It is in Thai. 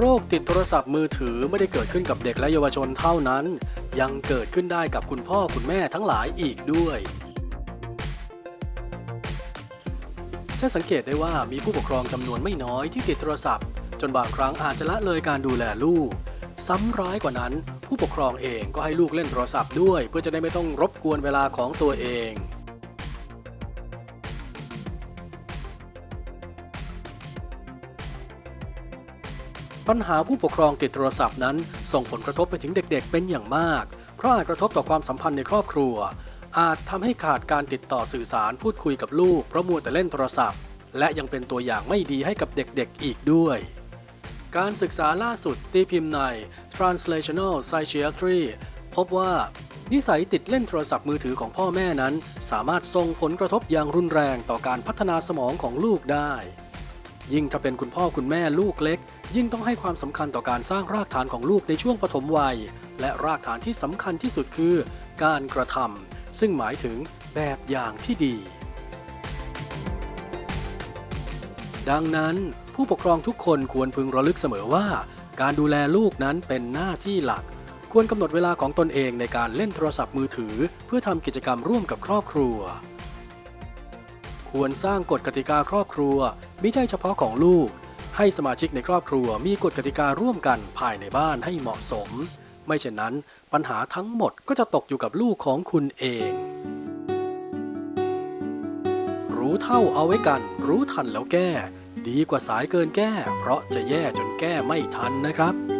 โรคติดโทรศัพท์มือถือไม่ได้เกิดขึ้นกับเด็กและเยาวชนเท่านั้น ยังเกิดขึ้นได้กับคุณพ่อคุณแม่ทั้งหลายอีกด้วยจะสังเกตได้ว่ามีผู้ปกครองจำนวนไม่น้อยที่ติดโทรศัพท์ จนบางครั้งอาจจะละเลยการดูแลลูก ซ้ำร้ายกว่านั้น ผู้ปกครองเองก็ให้ลูกเล่นโทรศัพท์ด้วย เพื่อจะได้ไม่ต้องรบกวนเวลาของตัวเอง ปัญหาผู้ปกครองติดโทรศัพท์นั้น ส่งผลกระทบไปถึงเด็กๆ เป็นอย่างมาก เพราะอาจกระทบต่อความสัมพันธ์ในครอบครัว อาจทำให้ขาดการติดต่อสื่อสารพูดคุยกับลูกเพราะมัวแต่เล่นโทรศัพท์ และยังเป็นตัวอย่างไม่ดีให้กับเด็กๆอีกด้วย การศึกษาล่าสุดตีพิมพ์ใน Translational Psychiatry พบว่านิสัยติดเล่นโทรศัพท์มือถือของพ่อแม่นั้น สามารถส่งผลกระทบอย่างรุนแรงต่อการพัฒนาสมองของลูกได้ ยิ่งถ้าเป็นคุณพ่อคุณแม่ลูกเล็ก ยิ่งต้องให้ความสำคัญต่อการสร้างรากฐานของลูกในช่วงปฐมวัย และรากฐานที่สำคัญที่สุดคือ การกระทำซึ่งหมายถึงแบบอย่างที่ดี ดังนั้นผู้ปกครองทุกคนควรพึงระลึกเสมอว่า การดูแลลูกนั้นเป็นหน้าที่หลัก ควรกำหนดเวลาของตนเองในการเล่นโทรศัพท์มือถือ เพื่อทำกิจกรรมร่วมกับครอบครัว ควรสร้างกฎกติกาครอบครัวไม่ใช่เฉพาะของลูก ให้สมาชิกในครอบครัวมีกฎกติการ่วมกันภายในบ้านให้เหมาะสม ไม่เช่นนั้นปัญหาทั้งหมดก็จะตกอยู่กับลูกของคุณเอง รู้เท่าเอาไว้กัน รู้ทันแล้วแก้ ดีกว่าสายเกินแก้ เพราะจะแย่จนแก้ไม่ทันนะครับ